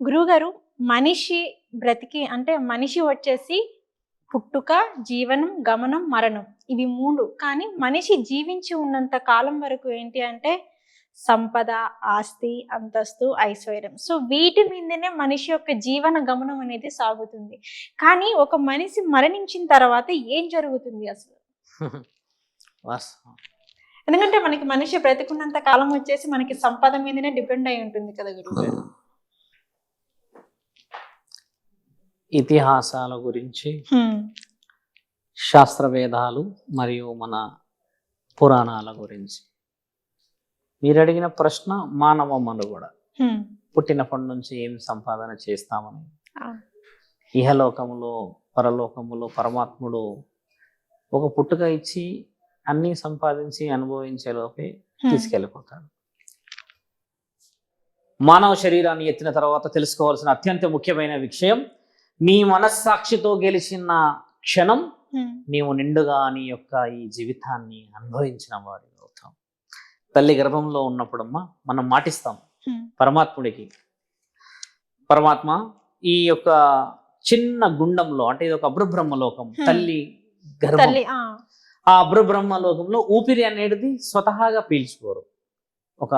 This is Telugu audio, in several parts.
గురువుగారు మనిషి బ్రతికి అంటే మనిషి వచ్చేసి పుట్టుక జీవనం గమనం మరణం. ఇవి మూడు. కానీ మనిషి జీవించి ఉన్నంత కాలం వరకు ఏంటి అంటే సంపద ఆస్తి అంతస్తు ఐశ్వర్యం. సో వీటి మీదనే మనిషి యొక్క జీవన గమనం అనేది సాగుతుంది. కానీ ఒక మనిషి మరణించిన తర్వాత ఏం జరుగుతుంది అసలు? ఎందుకంటే మనకి మనిషి బ్రతికున్నంత కాలం వచ్చేసి మనకి సంపద మీదనే డిపెండ్ అయి ఉంటుంది కదా గురువు ఇతిహాసాల గురించి శాస్త్రవేదాలు మరియు మన పురాణాల గురించి. మీరు అడిగిన ప్రశ్న మానవ మనుగడ. పుట్టినప్పటి నుంచి ఏం సంపాదన చేస్తామని. ఇహలోకములో పరలోకములో పరమాత్ముడు ఒక పుట్టుక ఇచ్చి అన్నీ సంపాదించి అనుభవించే లోపే తీసుకెళ్ళిపోతాడు. మానవ శరీరాన్ని ఎత్తిన తర్వాత తెలుసుకోవాల్సిన అత్యంత ముఖ్యమైన విషయం నీ మనస్సాక్షితో గెలిచిన క్షణం నీవు నిండుగా నీ యొక్క ఈ జీవితాన్ని అనుభవించిన వాడి అవుతాం తల్లి గర్భంలో ఉన్నప్పుడమ్మా మనం మాటిస్తాం పరమాత్ముడికి. పరమాత్మ ఈ యొక్క చిన్న గుండంలో అంటే ఇది ఒక అభ్రబ్రహ్మ లోకం Hmm. తల్లి గర్భం. ఆ, ఆ అభ్రబ్రహ్మ లోకంలో ఊపిరి అనేది స్వతహాగా పీల్చుకోరు. ఒక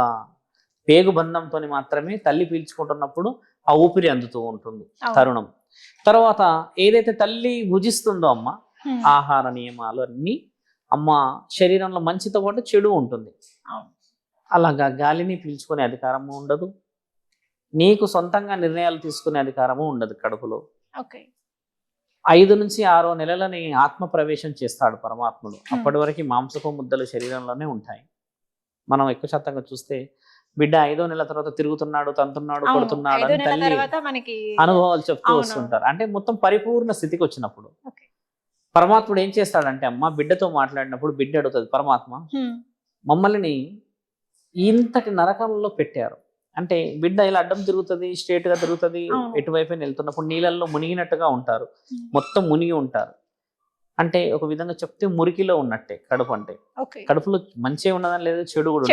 పేగు బంధంతో మాత్రమే తల్లి పీల్చుకుంటున్నప్పుడు ఆ ఊపిరి అందుతూ ఉంటుంది. తరుణం. తర్వాత ఏదైతే తల్లి భుజిస్తుందో అమ్మ. ఆహార నియమాలు అన్నీ అమ్మ శరీరంలో మంచితో పాటు చెడు ఉంటుంది. అలాగా గాలిని పీల్చుకునే అధికారము ఉండదు. నీకు సొంతంగా నిర్ణయాలు తీసుకునే అధికారము ఉండదు కడుపులో. ఐదు నుంచి ఆరో నెలలని ఆత్మ ప్రవేశం చేస్తాడు పరమాత్ముడు. అప్పటి వరకు మాంసపు ముద్దలు శరీరంలోనే ఉంటాయి. మనం ఎక్కువ శాతంగా చూస్తే బిడ్డ ఐదో నెల తర్వాత తిరుగుతున్నాడు తంతున్నాడు. కొడుతున్నాడు ఐదో అని తల్లి అనుభవాలు చెప్తూ. వస్తుంటారు అంటే మొత్తం పరిపూర్ణ స్థితికి వచ్చినప్పుడు. పరమాత్ముడు ఏం చేస్తాడంటే అమ్మ బిడ్డతో మాట్లాడినప్పుడు బిడ్డ అడుగుతుంది పరమాత్మ. మమ్మల్ని ఇంతటి నరకంలో పెట్టారు అంటే బిడ్డ ఇలా అడ్డం తిరుగుతుంది స్ట్రేట్గా తిరుగుతుంది. ఎటువైపు వెళ్తున్నప్పుడు నీళ్ళల్లో మునిగినట్టుగా ఉంటారు. మొత్తం మునిగి ఉంటారు అంటే ఒక విధంగా చెప్తే మురికిలో ఉన్నట్టే కడుపు అంటే. కడుపులో మంచిగా ఉన్నదని లేదు చెడు కూడా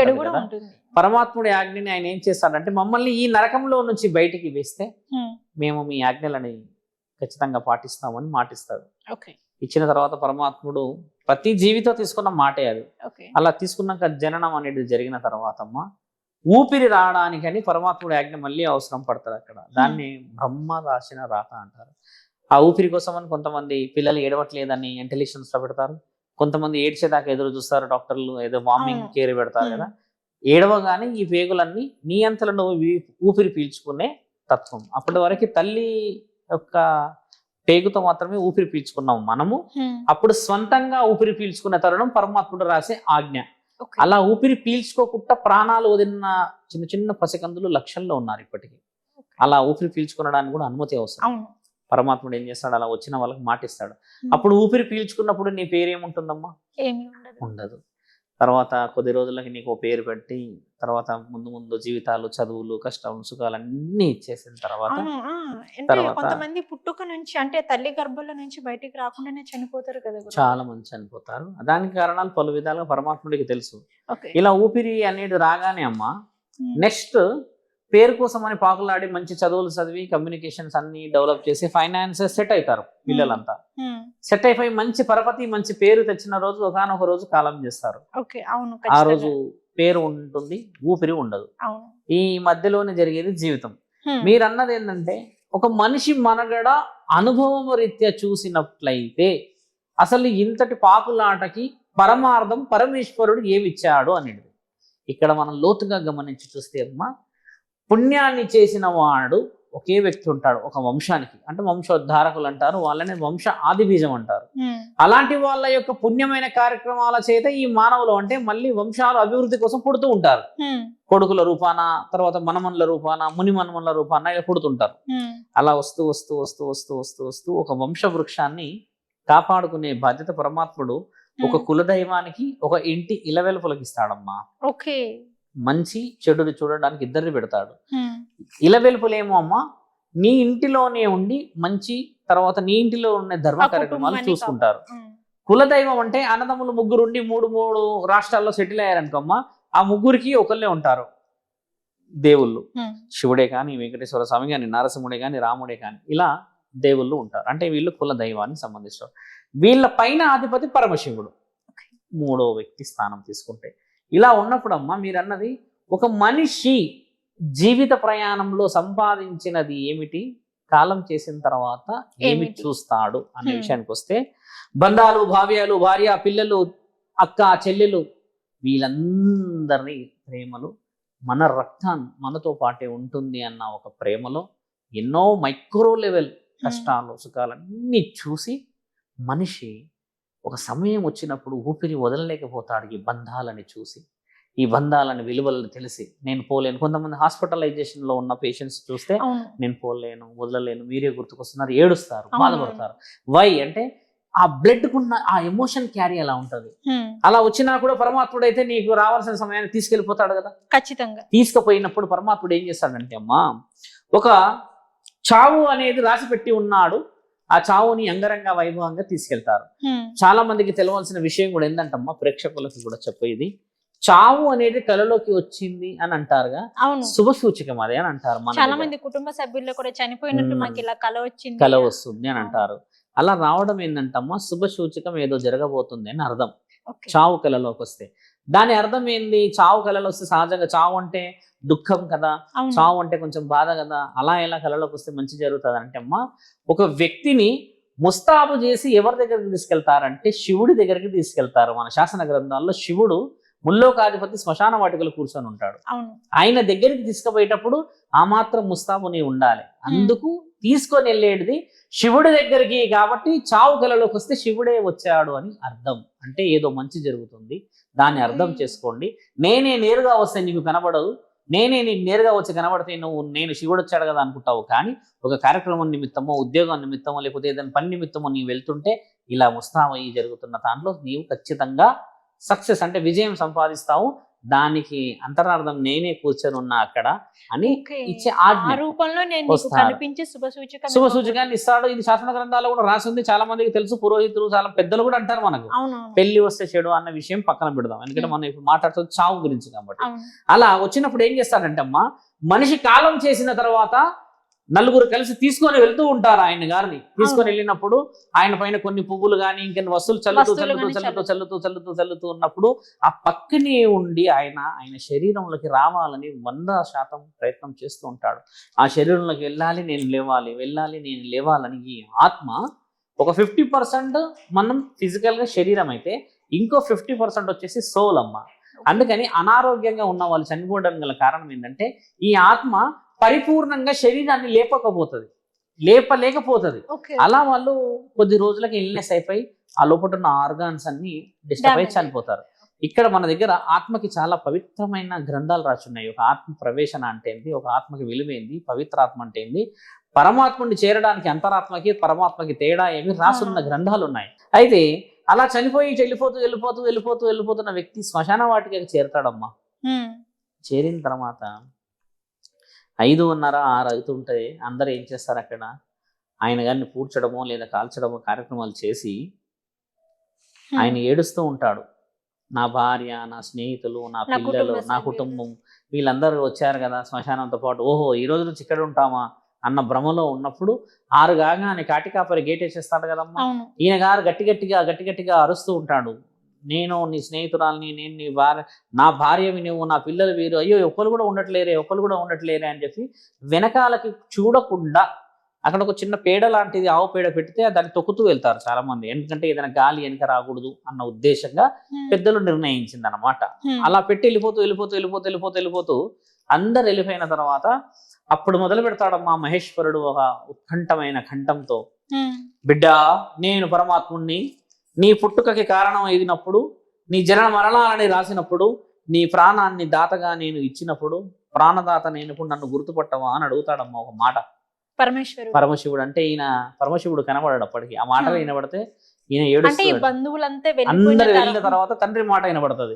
పరమాత్ముడి ఆజ్ఞని ఆయన ఏం చేస్తాడంటే మమ్మల్ని ఈ నరకంలో నుంచి బయటికి వేస్తే. మేము మీ ఆజ్ఞలని ఖచ్చితంగా పాటిస్తామని మాటిస్తాడు. ఓకే. ఇచ్చిన తర్వాత పరమాత్ముడు ప్రతి జీవితో తీసుకున్న మాటే అది. అలా తీసుకున్నాక జననం అనేది జరిగిన తర్వాత అమ్మ ఊపిరి రావడానికని పరమాత్ముడి ఆజ్ఞ మళ్ళీ అవసరం పడతారు అక్కడ. దాన్ని బ్రహ్మ రాసిన రాత అంటారు. ఆ ఊపిరి కోసం అని కొంతమంది పిల్లలు ఏడవట్లేదని ఇంటెలిజెన్స్లో పెడతారు. కొంతమంది ఏడ్చేదాకా ఎదురు చూస్తారు డాక్టర్లు ఏదో వార్మింగ్. కేర్ పెడతారు. కదా. ఏడవగానే ఈ పేగులన్నీ నీ అంతలో నువ్వు ఊపిరి పీల్చుకునే తత్వం. అప్పటి వరకు తల్లి యొక్క పేగుతో మాత్రమే ఊపిరి పీల్చుకున్నాం మనము. అప్పుడు స్వంతంగా ఊపిరి పీల్చుకునే తరుణం పరమాత్ముడు రాసే ఆజ్ఞ. అలా ఊపిరి పీల్చుకోకుండా ప్రాణాలు వదిలిన చిన్న చిన్న పసికందులు లక్షల్లో ఉన్నారు ఇప్పటికీ. అలా ఊపిరి పీల్చుకునడానికి కూడా అనుమతి అవసరం. పరమాత్ముడు ఏం చేస్తాడు? అలా వచ్చిన వాళ్ళకి మాటిస్తాడు. అప్పుడు ఊపిరి పీల్చుకున్నప్పుడు నీ పేరేముంటుందమ్మా? ఏమీ ఉండదు. ఉండదు. తర్వాత కొద్ది రోజులకి నీకు పేరు పెట్టి తర్వాత ముందు ముందు జీవితాలు చదువులు కష్టాలు సుఖాలు అన్నీ ఇచ్చేసిన తర్వాత కొంతమంది పుట్టుక నుంచి అంటే తల్లి గర్భంలో నుంచి బయటికి రాకుండానే చనిపోతారు కదా. చాలా మంది చనిపోతారు. దానికి కారణాలు పలు విధాలుగా పరమాత్ముడికి తెలుసు. ఇలా ఊపిరి అనేది రాగానే అమ్మా. నెక్స్ట్ పేరు కోసం అని పాకులాడి మంచి చదువులు చదివి కమ్యూనికేషన్స్ అన్ని డెవలప్ చేసి ఫైనాన్స్ సెట్ అవుతారు పిల్లలంతా. హ్మ్. సెట్ అయిపోయి మంచి పరపతి మంచి పేరు తెచ్చిన రోజు ఒకనొక రోజు కాలం చేస్తారు. ఆ. రోజు పేరు ఉంటుంది ఊపిరి ఉండదు. ఈ మధ్యలోనే జరిగేది జీవితం. హ్మ్. మీరు అన్నది ఏంటంటే ఒక మనిషి మనగడ అనుభవం రీత్యా చూసినట్లయితే అసలు ఇంతటి పాకులాటకి పరమార్థం పరమేశ్వరుడు ఏమిచ్చాడు అనేది ఇక్కడ మనం లోతుగా గమనించి చూస్తే అమ్మ పుణ్యాన్ని చేసిన వాడు ఒకే వ్యక్తి ఉంటాడు ఒక వంశానికి అంటే వంశోద్ధారకులు అంటారు వాళ్ళని వంశ ఆదిబీజం అంటారు. అలాంటి వాళ్ళ యొక్క పుణ్యమైన కార్యక్రమాల చేత ఈ మానవులు అంటే మళ్ళీ వంశాలు అభివృద్ధి కోసం పుడుతూ ఉంటారు. కొడుకుల రూపాన తర్వాత మనమన్ల రూపాన ముని మనమన్ల రూపాన ఇలా పుడుతుంటారు. అలా వస్తూ వస్తూ వస్తూ వస్తూ వస్తూ వస్తూ ఒక వంశ వృక్షాన్ని కాపాడుకునే బాధ్యత పరమాత్ముడు ఒక. కులదైవానికి ఒక ఇంటి ఇలవెలుపులకి ఇస్తాడమ్మా ఓకే మంచి చెడుని చూడడానికి ఇద్దరిని పెడతాడు. ఇలవెలుపులేమో అమ్మా నీ ఇంటిలోనే ఉండి మంచి తర్వాత నీ ఇంటిలో ఉన్న ధర్మ కార్యక్రమాలు చూసుకుంటారు. కులదైవం అంటే అన్నదమ్ములు ముగ్గురు ఉండి మూడు మూడు రాష్ట్రాల్లో సెటిల్ అయ్యారనుకోమ్మా ఆ ముగ్గురికి ఒకళ్ళే ఉంటారు. దేవుళ్ళు. శివుడే కానీ వెంకటేశ్వర స్వామి కానీ నరసింహుడే కానీ రాముడే కానీ ఇలా దేవుళ్ళు ఉంటారు. అంటే వీళ్ళు కుల దైవానికి సంబంధించిన వీళ్ళ పైన అధిపతి పరమశివుడు. మూడో వ్యక్తి స్థానం తీసుకుంటే. ఇలా ఉన్నప్పుడు అమ్మ మీరు అన్నది ఒక మనిషి జీవిత ప్రయాణంలో సంపాదించినది ఏమిటి కాలం చేసిన తర్వాత ఏమి? చూస్తాడు అనే. విషయానికి వస్తే బంధాలు భావ్యాలు భార్య పిల్లలు అక్క చెల్లెలు వీళ్ళందరినీ ప్రేమలు మన రక్తం మనతో పాటే ఉంటుంది అన్న ఒక ప్రేమలో ఎన్నో మైక్రో లెవెల్ కష్టాలు సుఖాలు అన్నీ చూసి మనిషి ఒక సమయం వచ్చినప్పుడు ఊపిరి వదలలేకపోతాడు ఈ బంధాలని చూసి. ఈ బంధాలని విలువలను తెలిసి నేను పోలేను. కొంతమంది hospitalization లో ఉన్న పేషెంట్స్ చూస్తే నేను పోలేను వదలలేను మీరే గుర్తుకొస్తున్నారు ఏడుస్తారు. బాధపడతారు. వై అంటే ఆ బ్లడ్ కున్న ఆ ఎమోషన్ క్యారీ అలా ఉంటది? అలా వచ్చినా కూడా పరమాత్ముడు అయితే నీకు రావాల్సిన సమయాన్ని తీసుకెళ్ళిపోతాడు కదా? ఖచ్చితంగా. తీసుకుపోయినప్పుడు పరమాత్ముడు ఏం చేస్తాడంటే అమ్మా ఒక చావు అనేది రాసి పెట్టి ఉన్నాడు. ఆ చావుని అంగరంగ వైభవంగా తీసుకెళ్తారు. చాలా మందికి తెలవాల్సిన విషయం కూడా ఏంటంటమ్మా ప్రేక్షకులకు కూడా చెప్పేది చావు అనేది కళలోకి వచ్చింది అని అంటారుగా? అవును. శుభ సూచకం అదే అని అంటారు చాలా. మంది కుటుంబ సభ్యుల్లో కూడా చనిపోయినట్టు. మాకు ఇలా కల వచ్చింది. కళ వస్తుంది అని అంటారు. అలా రావడం ఏంటంటమ్మా శుభ సూచకం ఏదో జరగబోతుంది అని అర్థం. చావు కళలోకి వస్తే. దాని అర్థం ఏంది? చావు కళలో వస్తే సహజంగా చావు అంటే దుఃఖం కదా చావు అంటే కొంచెం బాధ కదా అలా ఎలా కళలోకి వస్తే మంచి జరుగుతుంది అంటే అమ్మా ఒక వ్యక్తిని ముస్తాబు చేసి ఎవరి దగ్గరికి తీసుకెళ్తారంటే శివుడి దగ్గరికి తీసుకెళ్తారు. మన శాసన గ్రంథాల్లో శివుడు ముల్లోకాధిపతి శ్మశాన వాటికలు కూర్చొని ఉంటాడు. ఆయన దగ్గరికి తీసుకుపోయేటప్పుడు ఆ మాత్రం ముస్తాబు నీ ఉండాలి. అందుకు తీసుకొని వెళ్ళేది శివుడి దగ్గరికి కాబట్టి చావు కళలోకి వస్తే శివుడే వచ్చాడు అని అర్థం. అంటే ఏదో మంచి జరుగుతుంది. దాన్ని అర్థం. చేసుకోండి. నేనే నేరుగా వస్తే నీకు కనబడదు. నేనే నీకు నేరుగా వచ్చి కనబడితే నువ్వు నేను శివుడు వచ్చాడు కదా అనుకుంటావు. కానీ ఒక కార్యక్రమం నిమిత్తమో ఉద్యోగం నిమిత్తమో లేకపోతే ఏదైనా పని నిమిత్తమో నీవు వెళ్తుంటే ఇలా ముస్తామయ్యి జరుగుతున్న దాంట్లో నీవు ఖచ్చితంగా సక్సెస్ అంటే విజయం సంపాదిస్తావు. దానికి అంతరార్థం నేనే కూర్చొని ఉన్నా అక్కడ అని. ఇచ్చే ఆజ్ఞ రూపంలో నేను. కనిపించే శుభ సూచక శుభ సూచకాన్ని ఇస్తాడు. ఇది శాసన గ్రంథాలు కూడా రాసి ఉంది. చాలా మందికి తెలుసు. పురోహితులు చాలా పెద్దలు కూడా అంటారు మనకు. పెళ్ళి వస్తే చెడు అన్న విషయం పక్కన పెడదాం. ఎందుకంటే మనం ఇప్పుడు మాట్లాడుతుంది చావు గురించి కాబట్టి. అలా వచ్చినప్పుడు ఏం చేస్తాడంటే అమ్మా మనిషి కాలం చేసిన తర్వాత నలుగురు కలిసి తీసుకొని వెళ్తూ ఉంటారు ఆయన గారిని తీసుకొని. వెళ్ళినప్పుడు ఆయన పైన కొన్ని పువ్వులు కానీ ఇంకెన్ని వస్తువులు చల్లుతూ చల్లుతూ చల్లుతూ చల్లుతూ. చల్లుతూ చల్లుతూ ఉన్నప్పుడు ఆ పక్కనే ఉండి ఆయన ఆయన శరీరంలోకి రావాలని వంద శాతం ప్రయత్నం చేస్తూ ఉంటాడు ఆ శరీరంలోకి వెళ్ళాలి నేను లేవాలి వెళ్ళాలి నేను లేవాలని ఈ ఆత్మ ఒక ఫిఫ్టీ పర్సెంట్ మనం ఫిజికల్గా శరీరం అయితే ఇంకో ఫిఫ్టీ పర్సెంట్ వచ్చేసి సోల్ అమ్మ అందుకని అనారోగ్యంగా ఉన్న వాళ్ళు చనిపోవడం గల కారణం ఏంటంటే ఈ ఆత్మ పరిపూర్ణంగా శరీరాన్ని లేపకపోతుంది. లేపలేకపోతుంది. అలా వాళ్ళు కొద్ది రోజులకి ఇల్నెస్ అయిపోయి ఆ లోపల ఉన్న ఆర్గాన్స్ అన్ని డిస్టర్బ్ అయి. చనిపోతారు. ఇక్కడ మన దగ్గర ఆత్మకి చాలా పవిత్రమైన గ్రంథాలు రాసున్నాయి. ఒక ఆత్మ ప్రవేశన అంటే ఏంటి ఒక ఆత్మకి విలువైంది పవిత్రాత్మ అంటే ఏంది? పరమాత్ముని చేరడానికి అంతరాత్మకి పరమాత్మకి తేడా ఏమి? రాసున్న. గ్రంథాలు ఉన్నాయి అయితే అలా చనిపోయి వెళ్ళిపోతూ వెళ్ళిపోతూ వెళ్ళిపోతూ వెళ్ళిపోతున్న వ్యక్తి శ్మశాన వాటికి చేరతాడమ్మా. చేరిన తర్వాత ఐదున్నర ఆరు అవుతుంటే అందరూ ఏం చేస్తారు అక్కడ? ఆయన గారిని పూడ్చడమో లేదా కాల్చడమో కార్యక్రమాలు చేసి. ఆయన ఏడుస్తూ ఉంటాడు. నా భార్య నా స్నేహితులు నా పిల్లలు నా. కుటుంబం వీళ్ళందరూ వచ్చారు కదా శ్మశానంతో పాటు. ఓహో ఈ రోజు నుంచి ఇక్కడ ఉంటామా అన్న భ్రమలో ఉన్నప్పుడు ఆరు కాగానే కాటికాపరి గేట్ వేసేస్తాడు కదమ్మా. ఈయన గారు గట్టి గట్టిగా గట్టి గట్టిగా అరుస్తూ ఉంటాడు. నేను నీ స్నేహితురాల్ని నేను నీ భార్య నా భార్యవి నువ్వు నా పిల్లలు వీరు అయ్యో ఒక్కరు కూడా ఉండట్లేరే ఒక్కరు కూడా ఉండట్లేరే అని చెప్పి వెనకాలకి చూడకుండా అక్కడ ఒక చిన్న పేడ లాంటిది ఆవు పేడ పెడితే దాన్ని తొక్కుతూ వెళ్తారు చాలా మంది ఎందుకంటే ఏదైనా గాలి వెనక రాకూడదు అన్న ఉద్దేశంగా పెద్దలు నిర్ణయించింది అనమాట అలా పెట్టి వెళ్ళిపోతూ వెళ్ళిపోతూ వెళ్ళిపోతూ వెళ్ళిపోతూ వెళ్ళిపోతూ అందరు వెళ్ళిపోయిన తర్వాత అప్పుడు మొదలు పెడతాడమ్మా మహేశ్వరుడు ఒక ఉత్కంఠమైన కంఠంతో. బిడ్డ నేను పరమాత్ముణ్ణి నీ పుట్టుకకి కారణం అయినప్పుడు నీ జనన మరణాలని రాసినప్పుడు నీ ప్రాణాన్ని దాతగా నేను ఇచ్చినప్పుడు ప్రాణదాత నేను నన్ను గుర్తుపట్టవా అని అడుగుతాడమ్మా ఒక మాట. పరమేశ్వరుడు. పరమశివుడు అంటే ఈయన పరమశివుడు కనబడాడు అప్పటికి. ఆ మాటలు Hmm. వినబడితే ఈయన ఏడుస్తాడు. బంధువులంతా అందరు వెళ్ళిన తర్వాత తండ్రి మాట వినబడుతుంది.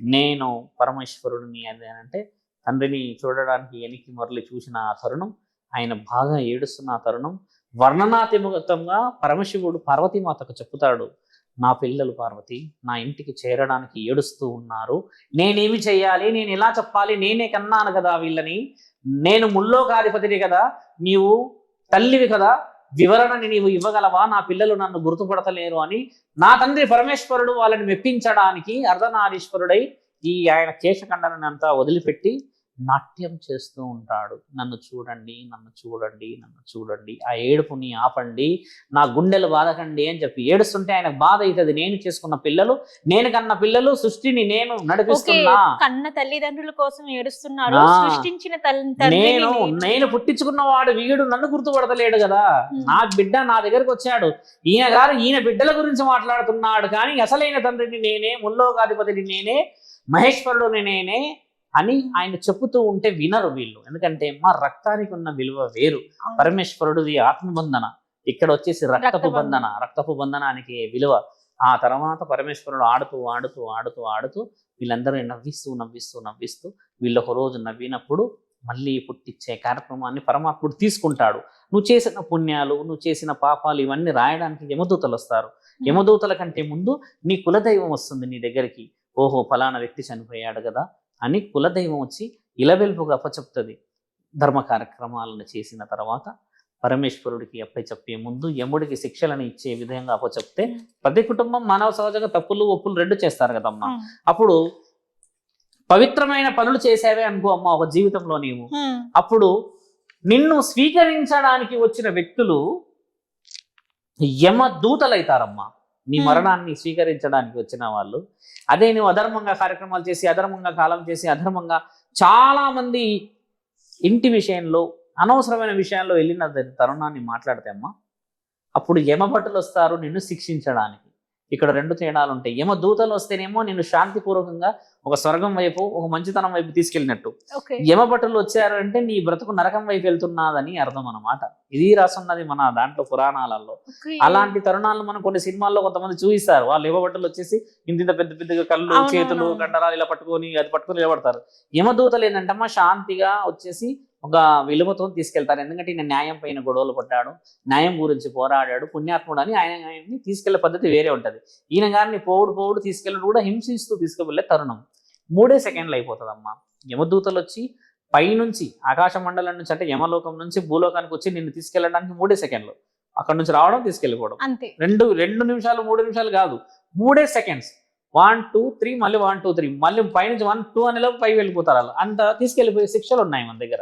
నేను పరమేశ్వరుడిని అని అంటే తండ్రిని చూడడానికి ఎనికి మరలి చూసిన ఆ తరుణం ఆయన బాగా ఏడుస్తున్న ఆ తరుణం వర్ణనాతిముఖంగా పరమశివుడు పార్వతీమాతకు చెప్తాడు నా పిల్లలు పార్వతి నా ఇంటికి చేరడానికి ఏడుస్తూ ఉన్నారు. నేనేమి చేయాలి నేను ఎలా చెప్పాలి? నేనే కన్నాను కదా వీళ్ళని. నేను ముల్లోకాధిపతిని కదా. నీవు తల్లివి కదా. వివరణని నీవు ఇవ్వగలవా? నా పిల్లలు నన్ను గుర్తుపడతలేరు అని. నా తండ్రి పరమేశ్వరుడు వాళ్ళని మెప్పించడానికి అర్ధనారీశ్వరుడై ఈ ఆయన కేశఖండనంతా అంతా వదిలిపెట్టి నాట్యం చేస్తూ ఉంటాడు. నన్ను చూడండి నన్ను చూడండి నన్ను చూడండి. ఆ ఏడుపుని ఆపండి నా గుండెలు బాధకండి అని చెప్పి ఏడుస్తుంటే ఆయనకు బాధ అవుతుంది. నేను చేసుకున్న పిల్లలు నేను కన్న పిల్లలు సృష్టిని నేను నడిపిస్తున్నా. కన్న తల్లిదండ్రుల కోసం ఏడుస్తున్నాడు. సృష్టించిన నేను నేను పుట్టించుకున్న వాడు వీడు నన్ను గుర్తుపడతలేడు కదా. నా బిడ్డ నా దగ్గరకు వచ్చాడు. ఈయన గారు ఈయన బిడ్డల గురించి మాట్లాడుతున్నాడు కానీ అసలైన తండ్రిని నేనే ముల్లోకాధిపతిని నేనే మహేశ్వరుడు నేనే అని ఆయన చెప్పుతూ ఉంటే వినరు వీళ్ళు. ఎందుకంటే మా రక్తానికి ఉన్న విలువ వేరు. పరమేశ్వరుడిది ఆత్మబంధన. ఇక్కడ వచ్చేసి రక్తపు. బంధన. రక్తపు బంధనానికి విలువ. ఆ తర్వాత పరమేశ్వరుడు ఆడుతూ ఆడుతూ ఆడుతూ ఆడుతూ వీళ్ళందరూ నవ్విస్తూ నవ్విస్తూ నవ్విస్తూ వీళ్ళు ఒక రోజు నవ్వినప్పుడు మళ్ళీ పుట్టించే కార్యక్రమాన్ని పరమాత్ముడు తీసుకుంటాడు. నువ్వు చేసిన పుణ్యాలు నువ్వు చేసిన పాపాలు ఇవన్నీ రాయడానికి యమదూతలు వస్తారు. యమదూతల కంటే ముందు నీ కులదైవం వస్తుంది నీ దగ్గరికి. ఓహో ఫలానా వ్యక్తి చనిపోయాడు కదా. అని కులదైవం వచ్చి ఇలవెల్పుగా అప్పచెప్తుంది. ధర్మ కార్యక్రమాలను చేసిన తర్వాత పరమేశ్వరుడికి అప్పచెప్పే ముందు యముడికి శిక్షలను ఇచ్చే విధంగా అప్పచెప్తే ప్రతి కుటుంబం మానవ సహజంగా తప్పులు ఒప్పులు రెండు చేస్తారు కదమ్మా. అప్పుడు పవిత్రమైన పనులు చేసావే అనుకో అమ్మ ఒక జీవితంలో నీవు. అప్పుడు నిన్ను స్వీకరించడానికి వచ్చిన వ్యక్తులు యమ దూతలైతారమ్మా నీ. మరణాన్ని స్వీకరించడానికి వచ్చిన వాళ్ళు. అదే నువ్వు అధర్మంగా కార్యక్రమాలు చేసి అధర్మంగా కాలం చేసి అధర్మంగా చాలా మంది ఇంటి విషయంలో అనవసరమైన విషయాల్లో వెళ్ళిన తరుణాన్ని మాట్లాడితే అమ్మా అప్పుడు యమభటులు వస్తారు నిన్ను శిక్షించడానికి. ఇక్కడ రెండు తేడాలు ఉంటాయి. యమ దూతలు వస్తేనేమో నిన్ను శాంతిపూర్వకంగా ఒక స్వర్గం వైపు ఒక మంచితనం వైపు తీసుకెళ్ళినట్టు. యమభటులు వచ్చారు అంటే నీ బ్రతుకు నరకం వైపు వెళ్తున్నదని అర్థం అన్నమాట. ఇది రాసున్నది మన దాంట్లో పురాణాలలో. అలాంటి తరుణాలను మనం కొన్ని సినిమాల్లో కొంతమంది చూపిస్తారు. వాళ్ళు యమభటులు వచ్చేసి ఇంత ఇంత పెద్ద పెద్దగా కళ్ళు. చేతులు కండరాలు ఇలా పట్టుకొని అది పట్టుకొని నిలబడతారు. యమదూతలు ఏంటంటమ్మా శాంతిగా వచ్చేసి ఒక విలువతో తీసుకెళ్తారు. ఎందుకంటే ఈయన న్యాయం పైన గొడవలు పడ్డాడు న్యాయం గురించి పోరాడాడు పుణ్యాత్ముడు అని ఆయన ఆయన్ని తీసుకెళ్ళే పద్ధతి వేరే ఉంటది. ఈయన గారిని పోవుడు పోవుడు తీసుకెళ్ళడం కూడా హింసిస్తూ తీసుకువెళ్ళే తరుణం. మూడే సెకండ్లు అయిపోతుందమ్మా. యమదూతలు వచ్చి పైనుంచి ఆకాశ మండలం నుంచి అంటే యమలోకం నుంచి భూలోకానికి వచ్చి నిన్ను తీసుకెళ్ళడానికి మూడే సెకండ్లు. అక్కడ నుంచి రావడం తీసుకెళ్ళిపోవడం. అంతే. రెండు రెండు నిమిషాలు మూడు నిమిషాలు కాదు. మూడే సెకండ్స్. వన్ టూ త్రీ మళ్ళీ వన్ టూ త్రీ. మళ్ళీ పైనుంచి వన్ టూ అనేలోపు పై వెళ్ళిపోతారు అలా అంత తీసుకెళ్ళిపోయే శిక్షలు ఉన్నాయి మన దగ్గర.